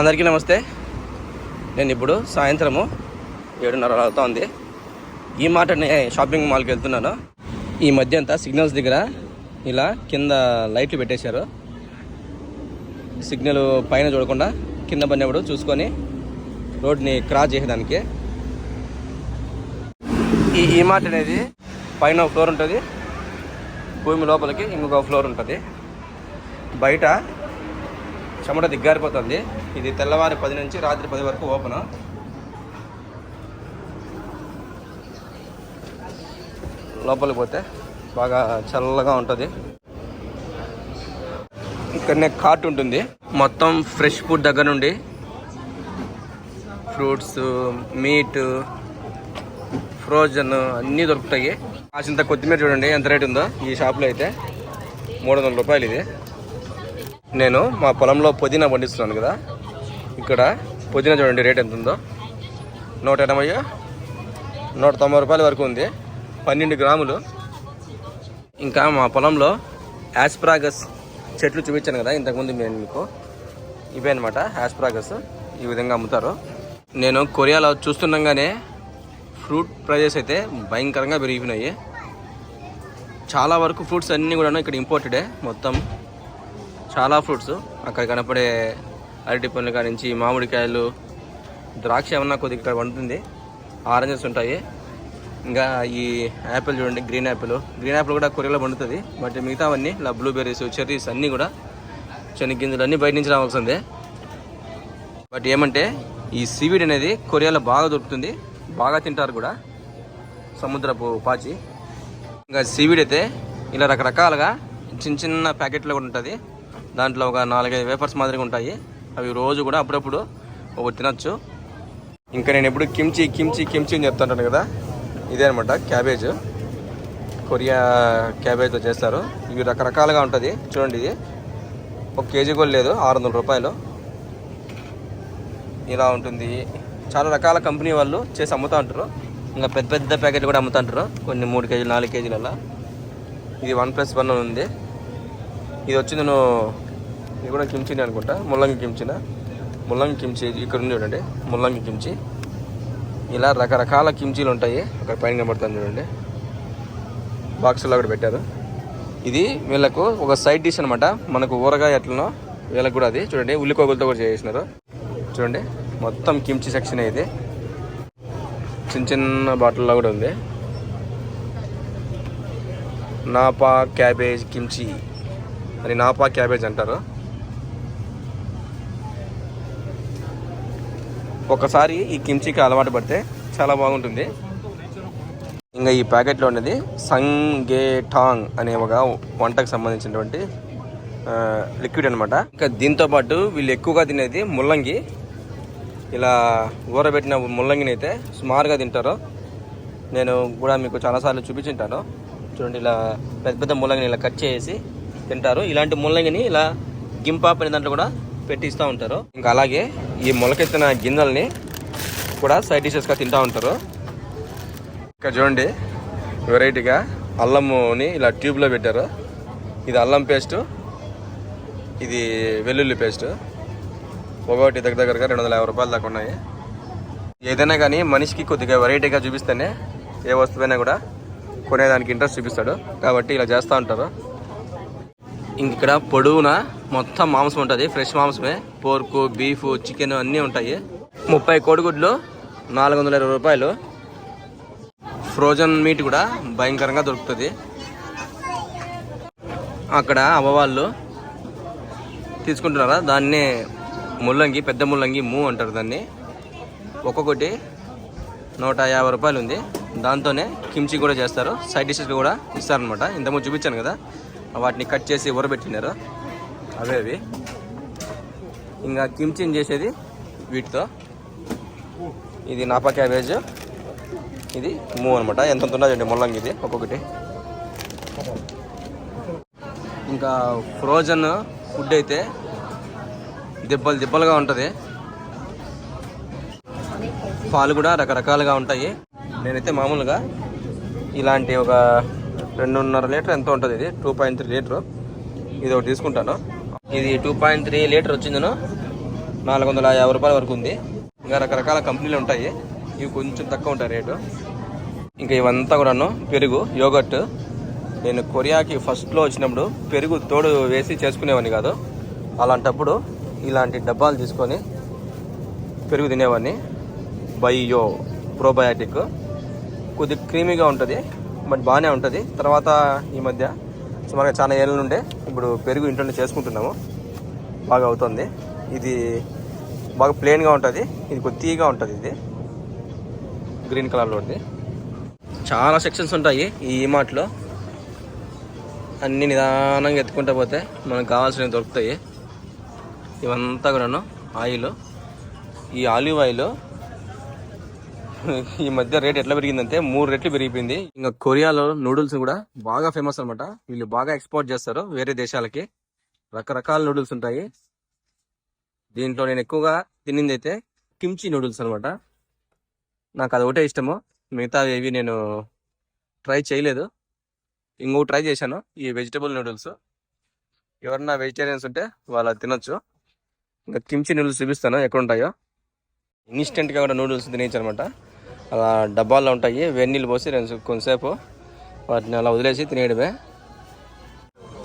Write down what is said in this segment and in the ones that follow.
అందరికీ నమస్తే. నేను ఇప్పుడు సాయంత్రము ఏడున్నర అవుతోంది ఈ మాట షాపింగ్ మాల్కి వెళ్తున్నాను. ఈ మధ్య అంతా సిగ్నల్స్ దగ్గర ఇలా కింద లైట్లు పెట్టేశారు. సిగ్నల్ పైన చూడకుండా కింద పడినప్పుడు చూసుకొని రోడ్ని క్రాస్ చేసేదానికి. ఈ ఈ మాట అనేది పైన ఫ్లోర్ ఉంటుంది. భూమి లోపలికి ఇంకొక ఫ్లోర్ ఉంటుంది. బయట చెమట దిగ్గారిపోతుంది. ఇది తెల్లవారి పది నుంచి రాత్రి పది వరకు ఓపెన్. లోపలికి పోతే బాగా చల్లగా ఉంటుంది. ఇక్కడనే కార్ట్ ఉంటుంది. మొత్తం ఫ్రెష్ ఫుడ్ దగ్గర నుండి ఫ్రూట్స్ మీట్ ఫ్రోజన్ అన్నీ దొరుకుతాయి. కాసింత కొత్తిమీర చూడండి ఎంత రేట్ ఉందో. ఈ షాప్లో అయితే మూడు వందల రూపాయలు ఇది. నేను మా పొలంలో పుదీనా పండిస్తున్నాను కదా. ఇక్కడ పుదీనా చూడండి రేట్ ఎంత ఉందో నూట ఎనభై నూట తొంభై రూపాయల వరకు ఉంది. పన్నెండు గ్రాములు. ఇంకా మా పొలంలో యాస్ప్రాగస్ చెట్లు చూపించాను కదా ఇంతకుముందు నేను మీకు ఇవే అనమాట యాస్ప్రాగస్ ఈ విధంగా అమ్ముతారు. నేను కొరియాలో చూస్తుండగానే ఫ్రూట్ ప్రైజెస్ అయితే భయంకరంగా పెరిగిపోయినాయి. చాలా వరకు ఫ్రూట్స్ అన్నీ కూడా ఇక్కడ ఇంపోర్టెడే మొత్తం చాలా ఫ్రూట్స్ అక్కడ కనపడే అరటి పండ్ల కాడ నుంచి మామిడికాయలు ద్రాక్ష ఏమన్నా కొద్దిగా ఇక్కడ వండుతుంది. ఆరెంజెస్ ఉంటాయి. ఇంకా ఈ యాపిల్ చూడండి గ్రీన్ యాపిల్. గ్రీన్ యాపిల్ కూడా కొరియలో పండుతుంది బట్ మిగతావన్నీ ఇలా బ్లూబెర్రీస్ చెర్రీస్ అన్నీ కూడా చెనిగ్గింజలు అన్నీ బయట నుంచి రావాల్సిందే. బట్ ఏమంటే ఈ సీవీడ్ అనేది కొరియాలో బాగా దొరుకుతుంది. బాగా తింటారు కూడా. సముద్రపు పాచి. ఇంకా సీవీడ్ అయితే ఇలా రకరకాలుగా చిన్న చిన్న ప్యాకెట్లో కూడా ఉంటుంది. దాంట్లో ఒక నాలుగైదు వేఫర్స్ మాదిరిగా ఉంటాయి. అవి రోజు కూడా అప్పుడప్పుడు ఒకటి తినచ్చు. ఇంకా నేను ఎప్పుడు కిమ్చి కిమ్చి కిమ్చి అని చెప్తుంటాను కదా ఇదే అనమాట క్యాబేజ్. కొరియా క్యాబేజ్తో చేస్తారు. ఇవి రకరకాలుగా ఉంటుంది. చూడండి ఇది. ఒక కేజీ కూడా లేదు ఆరు వందల రూపాయలు. ఇలా ఉంటుంది. చాలా రకాల కంపెనీ వాళ్ళు చేసి అమ్ముతూ ఉంటారు. ఇంకా పెద్ద పెద్ద ప్యాకెట్లు కూడా అమ్ముతూ ఉంటారు. కొన్ని మూడు కేజీలు నాలుగు కేజీలలో. ఇది వన్ ప్లస్ వన్ ఉంది. ఇది వచ్చి నేను ఇది కూడా కిమ్చిని అనుకుంటా. ముల్లంగి కిమ్చిన. ముల్లంగి కిమ్చి ఇక్కడ ఉంది చూడండి. ముల్లంగి కిమ్చి. ఇలా రకరకాల కిమ్చీలు ఉంటాయి. అక్కడ పైన కనబడుతుంది చూడండి. బాక్సులో కూడా పెట్టారు. ఇది వీళ్ళకు ఒక సైడ్ డిష్ అనమాట మనకు ఊరగాయ ఎట్లనో వీళ్ళకి కూడా అది. చూడండి. ఉల్లికోగులతో కూడా చేసినారు చూడండి. మొత్తం కిమ్చి సెక్షన్ ఇది. చిన్న చిన్న బాటిల్లో కూడా ఉంది. నాపా క్యాబేజ్ కిమ్చి అని నాపా క్యాబేజ్ అంటారు. ఒకసారి ఈ కిమ్చికి అలవాటు పడితే చాలా బాగుంటుంది. ఇంకా ఈ ప్యాకెట్లో ఉన్నది సంగే టాంగ్ అనే ఒక వంటకు సంబంధించినటువంటి లిక్విడ్ అనమాట ఇంకా దీంతో పాటు వీళ్ళు ఎక్కువగా తినేది ముల్లంగి. ఇలా ఊరబెట్టిన ముల్లంగిని అయితే సుమారుగా తింటారు. నేను కూడా మీకు చాలాసార్లు చూపించుంటాను. చూడండి ఇలా పెద్ద పెద్ద ముల్లంగిని ఇలా కట్ చేసి తింటారు. ఇలాంటి ముల్లంగిని ఇలా గింపాప్ అనే దాంట్లో కూడా పెట్టి ఇస్తూ ఉంటారు. ఇంకా అలాగే ఈ మొలకెత్తిన గింజల్ని కూడా సైడ్ డిషెస్గా తింటూ ఉంటారు. ఇక్కడ చూడండి వెరైటీగా అల్లముని ఇలా ట్యూబ్లో పెట్టారు. ఇది అల్లం పేస్ట్ ఇది వెల్లుల్లి పేస్టు. ఒకటి దగ్గర దగ్గరగా రెండు వందల యాభై రూపాయల దాకా ఉన్నాయి. ఏదైనా కానీ మనిషికి కొద్దిగా వెరైటీగా చూపిస్తేనే ఏ వస్తువైనా కూడా కొనేదానికి ఇంట్రెస్ట్ చూపిస్తాడు. కాబట్టి ఇలా చేస్తూ ఉంటారు. ఇక్కడ పొడవున మొత్తం మాంసం ఉంటుంది. ఫ్రెష్ మాంసమే. పోర్కు బీఫ్ చికెన్ అన్నీ ఉంటాయి. ముప్పై కోడిగుడ్లు నాలుగు వందల ఇరవై రూపాయలు. ఫ్రోజన్ మీట్ కూడా భయంకరంగా దొరుకుతుంది. అక్కడ అవ్వవాళ్ళు తీసుకుంటున్నారా? దాన్నే ముల్లంగి పెద్ద ముల్లంగి మూ అంటారు దాన్ని. ఒక్కొక్కటి నూట యాభై రూపాయలు ఉంది. దాంతోనే కిమ్చి కూడా చేస్తారు. సైడ్ డిషెస్ కూడా ఇస్తారనమాట ఇంతకుముందు చూపించాను కదా. వాటిని కట్ చేసి ఉరబెట్టినారు అవే అవి. ఇంకా కిమ్చిన్ చేసేది వీటితో. ఇది నాపా క్యాబేజ్. ఇది మూ అనమాట ఎంత ఉన్నదండి ముల్లంగి ఇది ఒక్కొక్కటి. ఇంకా ఫ్రోజన్ ఫుడ్ అయితే దిబ్బలు దిబ్బలుగా ఉంటుంది. పాలు కూడా రకరకాలుగా ఉంటాయి. నేనైతే మామూలుగా ఇలాంటి ఒక రెండున్నర లీటర్ ఎంత ఉంటుంది ఇది? Two point three litre. ఇది ఒకటి తీసుకుంటాను. ఇది టూ పాయింట్ త్రీ లీటర్ వచ్చిందను. నాలుగు వందల యాభై రూపాయల వరకు ఉంది. ఇంకా రకరకాల కంపెనీలు ఉంటాయి. ఇవి కొంచెం తక్కువ ఉంటాయి రేటు. ఇంకా ఇవంతా కూడాను పెరుగు యోగట్ నేను కొరియాకి ఫస్ట్లో వచ్చినప్పుడు పెరుగు తోడు వేసి చేసుకునేవాడిని కాదు. అలాంటప్పుడు ఇలాంటి డబ్బాలు తీసుకొని పెరుగు తినేవాడిని. బయో ప్రోబయాటిక్ కొద్దిగా క్రీమీగా ఉంటుంది. బట్ బాగానే ఉంటుంది. తర్వాత ఈ మధ్య సుమారుగా చాలా ఏళ్ళ నుండే ఇప్పుడు పెరుగు ఇంట్లోనే చేసుకుంటున్నాము. బాగా అవుతుంది. ఇది బాగా ప్లెయిన్గా ఉంటుంది. ఇది కొద్దిగా ఉంటుంది ఇది. గ్రీన్ కలర్లో ఉంది. చాలా సెక్షన్స్ ఉంటాయి ఈ మార్ట్లో అన్ని నిదానంగా ఎత్తుకుంటా పోతే మనకు కావాల్సినవి దొరుకుతాయి. ఇవంతా కూడాను ఆయిల్. ఈ ఆలివ్ ఆయిల్ ఈ మధ్య రేట్ ఎట్లా పెరిగిందంటే మూడు రెట్లు పెరిగిపోయింది. ఇంకా కొరియాలో నూడిల్స్ కూడా బాగా ఫేమస్ అనమాట వీళ్ళు బాగా ఎక్స్పోర్ట్ చేస్తారు వేరే దేశాలకి. రకరకాల నూడిల్స్ ఉంటాయి. దీంట్లో నేను ఎక్కువగా తినింది అయితే కిమ్చి నూడిల్స్ అనమాట నాకు అది ఒకటే ఇష్టము. మిగతా ఏవి నేను ట్రై చేయలేదు. ఇంకో ట్రై చేశాను ఈ వెజిటబుల్ నూడిల్స్. ఎవరన్నా వెజిటేరియన్స్ ఉంటే వాళ్ళు తినొచ్చు. ఇంకా కిమ్చి నూడిల్స్ చూపిస్తాను ఎక్కడ ఉంటాయో ఇన్స్టెంట్గా కూడా నూడిల్స్ తినేయచ్చు అనమాట అలా డబ్బాల్లో ఉంటాయి. వెన్నీళ్ళు పోసి రెండు కొంతసేపు వాటిని అలా వదిలేసి తినేయడమే.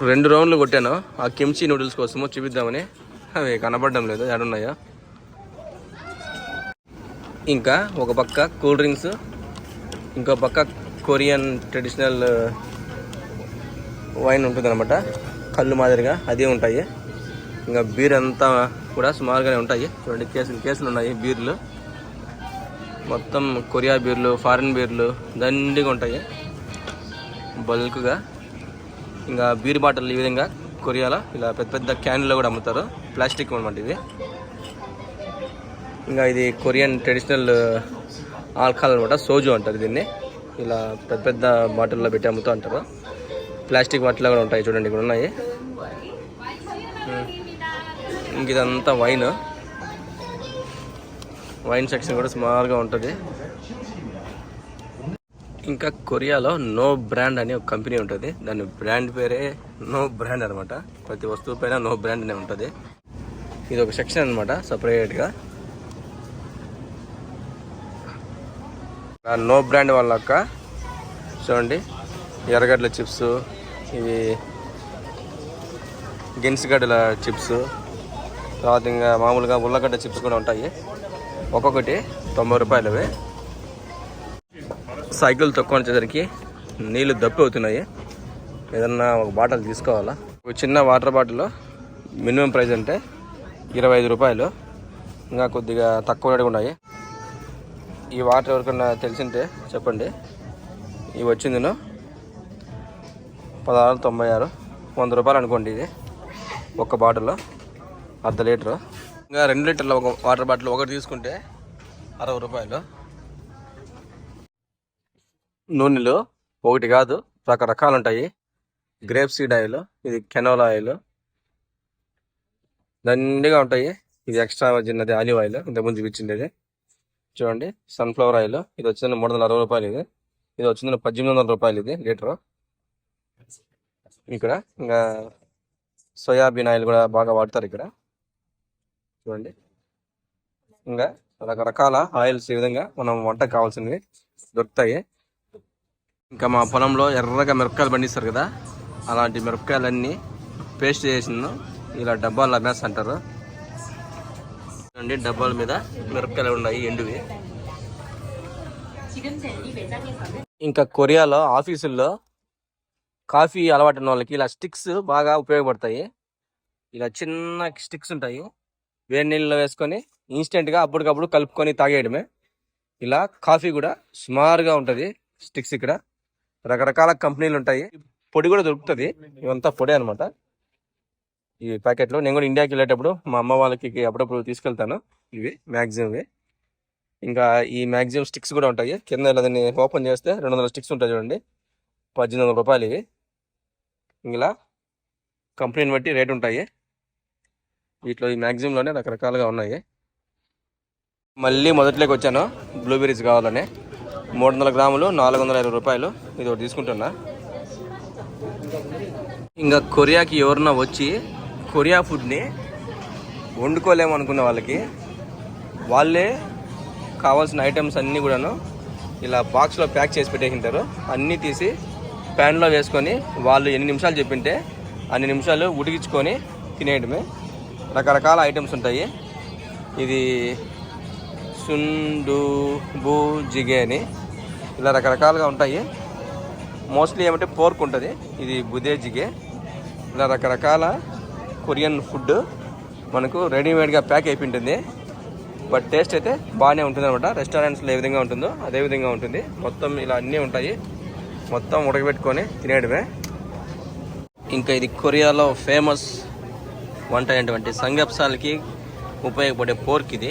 రెండు రౌండ్లు కొట్టాను. ఆ కిమ్చి నూడిల్స్ కోసము చూపిద్దామని. అవి కనపడడం లేదు. ఎడున్నాయో ఇంకా ఒక పక్క కూల్ డ్రింక్స్ ఇంకో పక్క కొరియన్ ట్రెడిషనల్ వైన్ ఉంటుందన్నమాట. కళ్ళు మాదిరిగా అదే ఉంటాయి. ఇంకా బీర్ అంతా కూడా సుమారుగానే ఉంటాయి. రెండు కేసులు కేసులు ఉన్నాయి బీర్లు. మొత్తం కొరియా బీర్లు ఫారిన్ బీర్లు దండిగా ఉంటాయి. బల్క్గా. ఇంకా బీర్ బాటిల్ ఈ విధంగా కొరియాలో ఇలా పెద్ద పెద్ద క్యాన్లో కూడా అమ్ముతారు. ప్లాస్టిక్ అనమాట ఇది. ఇంకా ఇది కొరియన్ ట్రెడిషనల్ ఆల్కహాల్ అనమాట సోజు అంటారు దీన్ని. ఇలా పెద్ద పెద్ద బాటిల్లో పెట్టి అమ్ముతూ అంటారు ప్లాస్టిక్ బాటిల్ కూడా ఉంటాయి చూడండి ఇక్కడ ఉన్నాయి ఇంక ఇదంతా వైన్. వైన్ సెక్షన్ కూడా సుమారుగా ఉంటుంది. ఇంకా కొరియాలో నో బ్రాండ్ అనే ఒక కంపెనీ ఉంటుంది. దాని బ్రాండ్ పేరే నో బ్రాండ్ అనమాట. ప్రతి వస్తువు పైన నో బ్రాండ్ అనే ఉంటుంది. ఇది ఒక సెక్షన్ అనమాట సపరేట్గా. నో బ్రాండ్ వాళ్ళక్క చూడండి ఎర్రగడ్డల చిప్స్ ఇవి గెన్సిగడ్డల చిప్స్ తర్వాత ఇంకా మామూలుగా ఉల్లగడ్డ చిప్స్ కూడా ఉంటాయి. ఒక్కొక్కటి తొంభై రూపాయలు అవి సైకిల్ తక్కువ వచ్చేసరికి నీళ్ళు దప్పి అవుతున్నాయి. ఏదన్నా ఒక బాటిల్ తీసుకోవాలా? ఒక చిన్న వాటర్ బాటిల్ మినిమం ప్రైస్ అంటే ఇరవై ఐదు రూపాయలు. ఇంకా కొద్దిగా తక్కువ రేటుగా ఉన్నాయి. ఈ వాటర్ ఎవరికన్నా తెలిసింటే చెప్పండి. ఇవి వచ్చిందిను పదహారు తొంభై ఆరు వంద రూపాయలు అనుకోండి ఇది. ఒక బాటిల్ అర్ధ లీటరు. ఇంకా రెండు లీటర్ల ఒక వాటర్ బాటిల్ ఒకటి తీసుకుంటే అరవై రూపాయలు. నూనెలు ఒకటి కాదు రకరకాలు ఉంటాయి. గ్రేప్ సీడ్ ఆయిల్ ఇది కెనోలా ఆయిల్. దండిగా ఉంటాయి. ఇది ఎక్స్ట్రా చిన్నది ఆలివ్ ఆయిల్ ఇంతకుముందు చూపించింది ఇది చూడండి సన్ఫ్లవర్ ఆయిల్. ఇది వచ్చింది మూడు వందల అరవై రూపాయలు ఇది. ఇది వచ్చింది పద్దెనిమిది వందల రూపాయలు ఇది లీటరు. ఇక్కడ ఇంకా సోయాబీన్ ఆయిల్ కూడా బాగా వాడతారు ఇక్కడ. చూడండి. ఇంకా రకరకాల ఆయిల్స్ ఈ విధంగా మనం వంట కావాల్సినవి దొరుకుతాయి. ఇంకా మా పొలంలో ఎర్రగా మిరపకాయలు పండిస్తారు కదా అలాంటి మిరపకాయలన్నీ పేస్ట్ చేసిన ఇలా డబ్బాలు అమ్మేస్తా అంటారు. చూడండి డబ్బాల మీద మిరపకాయలు ఉన్నాయి ఎండువి. ఇంకా కొరియాలో ఆఫీసుల్లో కాఫీ అలవాటు ఉన్న వాళ్ళకి ఇలా స్టిక్స్ బాగా ఉపయోగపడతాయి. ఇలా చిన్న స్టిక్స్ ఉంటాయి. వేడి నీళ్ళలో వేసుకొని ఇన్స్టెంట్గా అప్పటికప్పుడు కలుపుకొని తాగేయడమే. ఇలా కాఫీ కూడా సుమారుగా ఉంటుంది స్టిక్స్ ఇక్కడ. రకరకాల కంపెనీలు ఉంటాయి. పొడి కూడా దొరుకుతుంది. ఇవంతా పొడి అనమాట ఈ ప్యాకెట్లు నేను కూడా ఇండియాకి వెళ్ళేటప్పుడు మా అమ్మ వాళ్ళకి అప్పుడప్పుడు తీసుకెళ్తాను. ఇవి మ్యాక్సిమం ఇంకా ఈ మ్యాక్సిమం స్టిక్స్ కూడా ఉంటాయి. కింద ఇలా ఓపెన్ చేస్తే రెండు వందల స్టిక్స్ ఉంటాయి చూడండి. పద్దెనిమిది వందల రూపాయలు ఇవి. ఇలా కంపెనీని బట్టి రేట్ ఉంటాయి. వీటిలో ఈ మ్యాక్సిమంలోనే రకరకాలుగా ఉన్నాయి. మళ్ళీ మొదట్లోకి వచ్చాను. బ్లూబెర్రీస్ కావాలని. మూడు వందల గ్రాములు నాలుగు వందల ఇరవై రూపాయలు. ఇది ఒకటి తీసుకుంటున్నా. ఇంకా కొరియాకి ఎవరన్నా వచ్చి కొరియా ఫుడ్ని వండుకోలేము అనుకున్న వాళ్ళకి వాళ్ళే కావాల్సిన ఐటమ్స్ అన్నీ కూడాను ఇలా బాక్స్లో ప్యాక్ చేసి పెట్టేసింటారు. అన్నీ తీసి ప్యాన్లో వేసుకొని వాళ్ళు ఎన్ని నిమిషాలు చెప్పింటే అన్ని నిమిషాలు ఉడికించుకొని తినేయడమే. రకరకాల ఐటమ్స్ ఉంటాయి. ఇది సుండు బూ జిగే అని ఇలా రకరకాలుగా ఉంటాయి. మోస్ట్లీ ఏమంటే పోర్క్ ఉంటుంది. ఇది బుదే జిగే. ఇలా రకరకాల కొరియన్ ఫుడ్ మనకు రెడీమేడ్గా ప్యాక్ అయిపోయి ఉంటుంది బట్ టేస్ట్ అయితే బాగానే ఉంటుంది అనమాట రెస్టారెంట్స్లో ఏ విధంగా ఉంటుందో అదే విధంగా ఉంటుంది. మొత్తం ఇలా అన్నీ ఉంటాయి. మొత్తం ఉడకబెట్టుకొని తినేయడమే. ఇంకా ఇది కొరియాలో ఫేమస్ వంట అయినటువంటి సంగప్సాలకి ఉపయోగపడే పోర్క్ ఇది.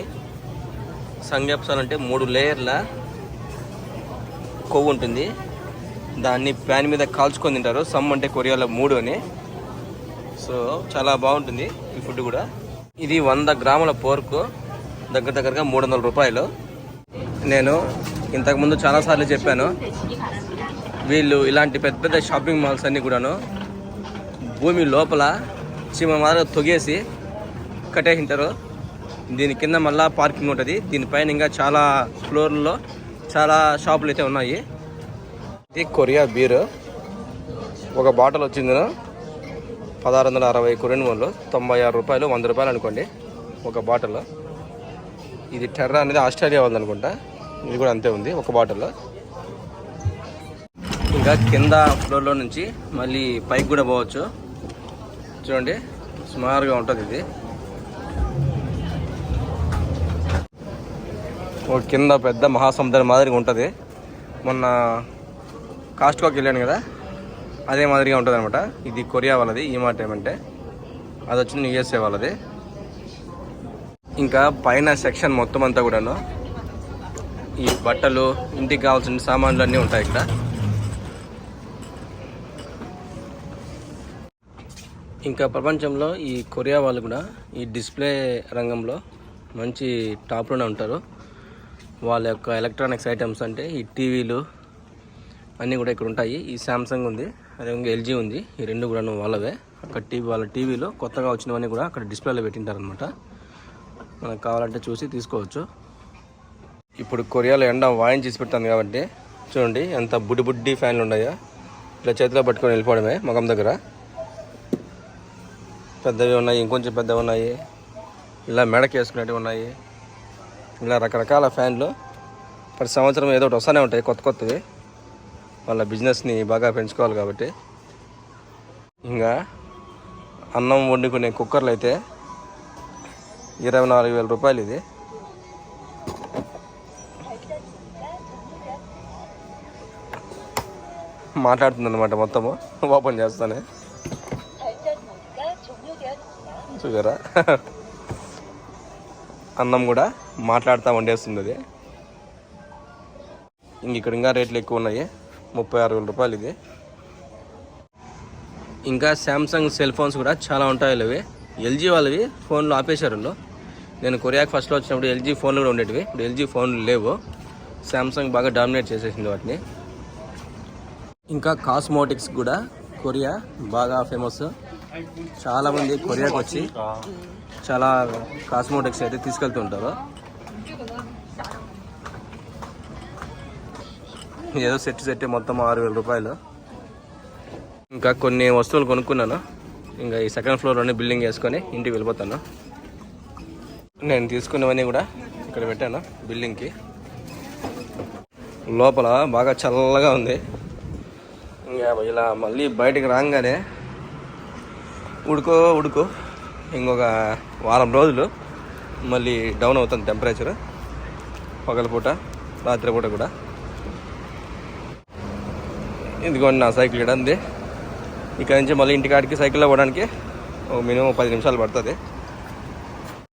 సంగప్సాల్ అంటే మూడు లేయర్ల కొవ్వు ఉంటుంది. దాన్ని ప్యాన్ మీద కాల్చుకొని తింటారు. సమ్ అంటే కొరియాలో మూడు అని. సో చాలా బాగుంటుంది ఈ ఫుడ్ కూడా. ఇది వంద గ్రాముల పోర్కు దగ్గర దగ్గరగా మూడు వందల రూపాయలు. నేను ఇంతకుముందు చాలాసార్లు చెప్పాను. వీళ్ళు ఇలాంటి పెద్ద పెద్ద షాపింగ్ మాల్స్ అన్నీ కూడాను భూమి లోపల చీమ మాదిరిగా తొగేసి కట్టేసింటారు దీని కింద మళ్ళా పార్కింగ్ ఉంటుంది. దీనిపైన ఇంకా చాలా ఫ్లోర్లో చాలా షాపులు అయితే ఉన్నాయి. ఇది కొరియా బీర్. ఒక బాటిల్ వచ్చింది. పదహారు వందల అరవై కొరియన్ వాళ్ళు తొంభై ఆరు రూపాయలు వంద రూపాయలు అనుకోండి ఒక బాటిల్. ఇది టెర్రా అనేది ఆస్ట్రేలియా ఉంది అనుకుంటా. ఇది కూడా అంతే ఉంది ఒక బాటిల్. ఇంకా కింద ఫ్లోర్లో నుంచి మళ్ళీ పైకి కూడా పోవచ్చు. చూడండి సుమారుగా ఉంటుంది ఇది. ఒక కింద పెద్ద మహాసముద్రం మాదిరిగా ఉంటుంది. మొన్న కాస్ట్కోకి వెళ్ళాను కదా అదే మాదిరిగా ఉంటుంది అనమాట ఇది కొరియా వాళ్ళది ఈ మాట ఏమంటే అది వచ్చింది యుఎస్ఏ వాళ్ళది. ఇంకా పైన సెక్షన్ మొత్తం అంతా కూడాను ఈ బట్టలు ఇంటికి కావాల్సిన సామాన్లు అన్నీ ఉంటాయి ఇక్కడ. ఇంకా ప్రపంచంలో ఈ కొరియా వాళ్ళు కూడా ఈ డిస్ప్లే రంగంలో మంచి టాప్లోనే ఉంటారు. వాళ్ళ యొక్క ఎలక్ట్రానిక్స్ ఐటమ్స్ అంటే ఈ టీవీలు అన్నీ కూడా ఇక్కడ ఉంటాయి. ఈ శాంసంగ్ ఉంది అదేవిధంగా ఎల్జీ ఉంది. ఈ రెండు కూడా వాళ్ళవే. అక్కడ టీవీ వాళ్ళ టీవీలో కొత్తగా వచ్చినవన్నీ కూడా అక్కడ డిస్ప్లేలో పెట్టింటారనమాట మనకు కావాలంటే చూసి తీసుకోవచ్చు. ఇప్పుడు కొరియాలో ఎండ వాయించేసి పెడతాను కాబట్టి చూడండి ఎంత బుడ్డి బుడ్డి ఫ్యాన్లు ఉన్నాయో. ఇట్లా చేతిలో పట్టుకొని వెళ్ళిపోవడమే మొఖం దగ్గర. పెద్దవి ఉన్నాయి ఇంకొంచెం పెద్దవి ఉన్నాయి. ఇలా మెడకి వేసుకునేవి ఉన్నాయి. ఇలా రకరకాల ఫ్యాన్లు. ప్రతి సంవత్సరం ఏదో ఒకటి వస్తూనే ఉంటాయి కొత్త కొత్తవి. వాళ్ళ బిజినెస్ని బాగా పెంచుకోవాలి కాబట్టి. ఇంకా అన్నం వండుకునే కుక్కర్లు అయితే ఇరవై నాలుగు వేల రూపాయలు ఇది. మాట్లాడుతుందన్నమాట మొత్తము ఓపెన్ చేస్తానే. చూసారా? అన్నం కూడా మాట్లాడుతూ వండేస్తుంది అది ఇంక ఇక్కడ ఇంకా రేట్లు ఎక్కువ ఉన్నాయి. ముప్పై ఆరు వేల రూపాయలు ఇది. ఇంకా శాంసంగ్ సెల్ ఫోన్స్ కూడా చాలా ఉంటాయి అవి ఎల్జీ వాళ్ళవి ఫోన్లు ఆపేశారు నేను కొరియాకి ఫస్ట్లో వచ్చినప్పుడు ఎల్జీ ఫోన్లు కూడా ఉండేటివి. ఇప్పుడు ఎల్జీ ఫోన్లు లేవు. శాంసంగ్ బాగా డామినేట్ చేసేసింది వాటిని. ఇంకా కాస్మోటిక్స్ కూడా కొరియా బాగా ఫేమస్ చాలామంది కొరియాకి వచ్చి చాలా కాస్మోటిక్స్ అయితే తీసుకెళ్తుంటారు. ఏదో సెట్ సెట్ మొత్తం ఆరు వేల రూపాయలు. ఇంకా కొన్ని వస్తువులు కొనుక్కున్నాను. ఇంకా ఈ సెకండ్ ఫ్లోర్లోనే బిల్డింగ్ వేసుకొని ఇంటికి వెళ్ళిపోతాను. నేను తీసుకున్నవన్నీ కూడా ఇక్కడ పెట్టాను బిల్డింగ్కి లోపల బాగా చల్లగా ఉంది. ఇంకా ఇలా మళ్ళీ బయటికి రాగానే ఉడుకో ఉడుకో. ఇంకొక వారం రోజులు మళ్ళీ డౌన్ అవుతుంది టెంపరేచర్ పగలపూట రాత్రిపూట కూడా. ఇదిగోండి నా సైకిల్ ఇక్కడ ఉంది ఇక్కడ నుంచి మళ్ళీ ఇంటికాడికి సైకిల్లో పోవడానికి ఒక మినిమం పది నిమిషాలు పడుతుంది.